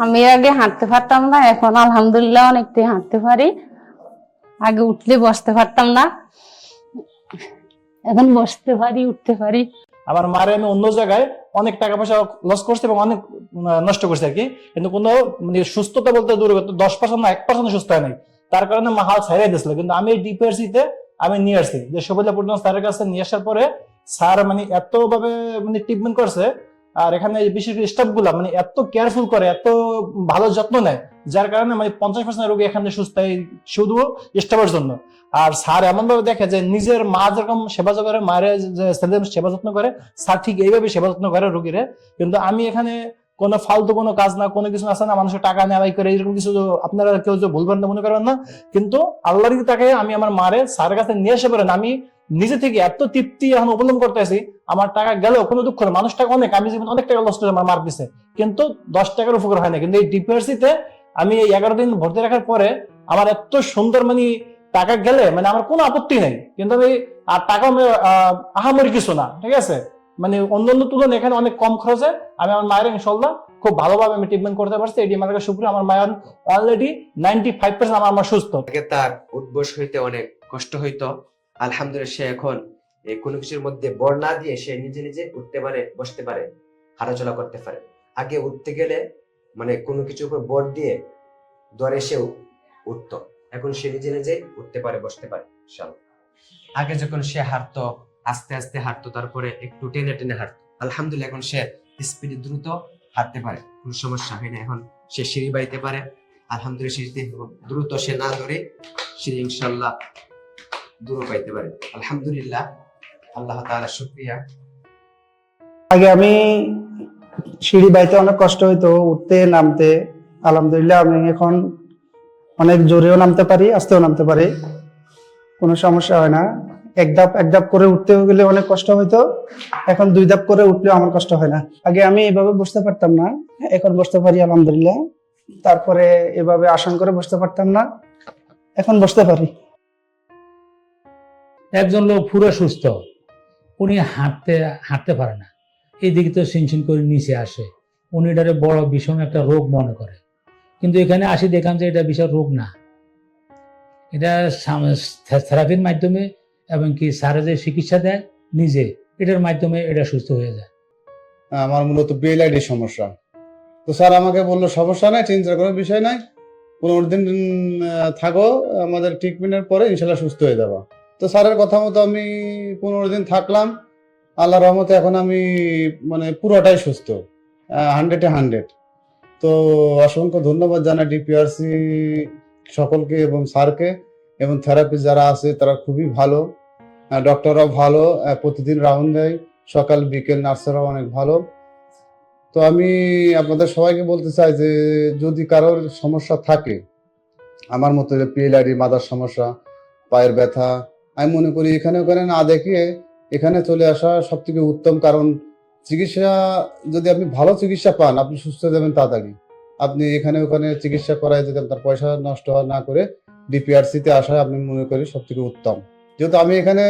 আমি আগে হাঁটতে পারতাম না, এখন আলহামদুলিল্লাহ অনেকটাই হাঁটতে পারি। আগে উঠলে বসতে পারতাম না, এখন বসতে পারি, উঠতে পারি। আমার মারে আমি অন্য জায়গায় অনেক টাকা পয়সা লস করছি এবং অনেক নষ্ট করছে আর কি। কিন্তু কোনো মানে সুস্থতা বলতে দূরে দশ পার্সেন্ট না, এক পার্সেন্ট সুস্থ হয় নাই। তার কারণে মা হাল ছাড়াই দিয়েছিল। কিন্তু আমি ডিপিআরসি তে আমি নিয়ে আসছি। যে সবিলা পূর্ণ স্যারের কাছে নিয়ে আসার পরে স্যার মানে এতভাবে মানে ট্রিটমেন্ট করছে আর এখানে বিশেষ করে স্টাফগুলা মানে এত কেয়ারফুল করে, এত ভালো যত্ন নেয়, যার কারণে মানে পঞ্চাশ পার্সেন্ট রোগী এখানে সুস্থ শুধু স্টাফের জন্য। আর স্যার এমন ভাবে দেখে যে নিজের মা যেরকম সেবা করে, মায়ের ছেলেদের সেবা যত্ন করে, স্যার ঠিক এইভাবে সেবা যত্ন করে রোগীরে। কিন্তু আমি এখানে কোনো ফালতু কোনো কাজ না, কোনো কিছু আছে না, মানুষের টাকা নেওয়াই করে এরকম কিছু আপনারা কেউ যে ভুলবেন না মনে করবেন না। কিন্তু আল্লাহর তাকে আমি আমার মারে, স্যারের কাছে নিয়ে এসে পারেন আমি নিজে থেকে এত তৃপ্তি এখন অবলম্বন করতেছি আমার টাকা গেলেও কোনো দুঃখ নেই। মানুষ টাকা অনেক, আমি জীবন অনেক টাকা লস আমার মার পিছে। কিন্তু দশ টাকার উপকার হয় না। কিন্তু এই ডিপিআরসি তে আমি এই এগারো দিন ভর্তি রাখার পরে আমার এত সুন্দর মানে টাকা গেলে মানে আমার কোনো আপত্তি নেই। কিন্তু আমি আর টাকা আমি আহামরি কিছু না, ঠিক আছে? মানে অন্যান্য তুলনায় এখানে অনেক কম খরচে আমি আমার মায়ের ইনশাল্লাহ খুব ভালোভাবে আমি ট্রিটমেন্ট করতে পারছি। এটি আমার কাছে শুক্রিয়া, আমার মায়ের অলরেডি নাইনটি ফাইভ পার্সেন্ট আমার মা সুস্থ। তার উদ্বোস হইতে অনেক কষ্ট হইতো। আলহামদুলিল্লাহ, সে এখন কোনো কিছুর মধ্যে বর না দিয়ে সে নিজে নিজে উঠতে পারে, বসতে পারে, হাঁটাচলা করতে পারে। আগে উঠতে গেলে মানে কোনো কিছুর উপর বর দিয়ে দরে সে উঠতো। এখন সে নিজে নিজে উঠতে পারে, বসতে পারে। আগে যখন সে হাঁটতো, আস্তে আস্তে হাঁটতো, তারপরে একটু টেনে টেনে হাঁটতো, আলহামদুলিল্লাহ এখন সে স্পিডে দ্রুত হাঁটতে পারে, কোনো সমস্যা হয় না। এখন সে সিঁড়ি বাড়িতে পারে, আলহামদুলিল্লাহ সিঁড়িতে দ্রুত সে না ধরে, সে ইনশাল্লাহ দূর পাইতে পারে। আলহামদুলিল্লাহ, আল্লাহ তাআলা শুকরিয়া। আগে আমি সিঁড়ি বাইতে অনেক কষ্ট হইতো, উঠতে, নামতে। আলহামদুলিল্লাহ, আমি এখন অনেক জোরেও নামতে পারি, আস্তেও নামতে পারি। কোনো সমস্যা হয় না। এক ধাপ এক ধাপ করে উঠতে গেলে অনেক কষ্ট হইতো। এখন দুই ধাপ করে উঠলেও আমার কষ্ট হয় না। আগে আমি এভাবে বসতে পারতাম না। এখন বসতে পারি, আলহামদুলিল্লাহ। তারপরে এভাবে আসন করে বসতে পারতাম না। এখন বসতে পারি। একজন লোক পুরো সুস্থ। উনি হাঁটতে হাঁটতে পারে না। এইদিকে তো সিনসিন করে নিচে আসে। উনি এটারে বড় বিষম একটা রোগ মনে করে। কিন্তু এখানে আসি দেখলাম যে এটা বিশাল রোগ না। এটা থেরাপির মাধ্যমে এবং কি স্যারে যে চিকিৎসা দেয় নিজে, এটার মাধ্যমে এটা সুস্থ হয়ে যায়। আমার মূলত বিএলআইডির সমস্যা। তো স্যার আমাকে বলল, সমস্যা নাই চিন্তার কোনো বিষয় নাই। পনেরো দিন থাকো, আমাদের ট্রিটমেন্টের পরে ইনশাল্লাহ সুস্থ হয়ে যাবা। তো স্যারের কথা মতো আমি পনেরো দিন থাকলাম। আল্লাহ রহমতে এখন আমি মানে পুরোটাই সুস্থ। হান্ড্রেডে হান্ড্রেড তো অসংখ্য ধন্যবাদ জানাই ডিপিআরসি সকলকে এবং স্যারকে এবং থেরাপি যারা আছে, তারা খুবই ভালো। ডক্টররাও ভালো। প্রতিদিন রাউন্ড দেয়। সকাল, বিকেল নার্সরাও অনেক ভালো। তো আমি আপনাদের সবাইকে বলতে চাই যে, যদি কারোর সমস্যা থাকে, আমার মতো যে পিএলআইডি মাদার সমস্যা, পায়ের ব্যথা আমি মনে করি এখানে ওখানে না দেখে এখানে চলে আসা সব থেকে উত্তম কারণ চিকিৎসা যদি আপনি ভালো চিকিৎসা পান, আপনি সুস্থ যাবেন তাড়াতাড়ি। আপনি এখানে ওখানে চিকিৎসা করায় যদি আপনার পয়সা নষ্ট হওয়া না করে ডিপিআরসিতে আসা আপনি মনে করি সব থেকে উত্তম। যেহেতু আমি এখানে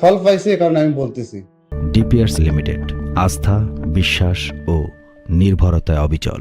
ফল পাইছি এ কারণে আমি বলতেছি। ডিপিয়ার্স লিমিটেড আস্থা, বিশ্বাস ও নির্ভরতায় অবিচল।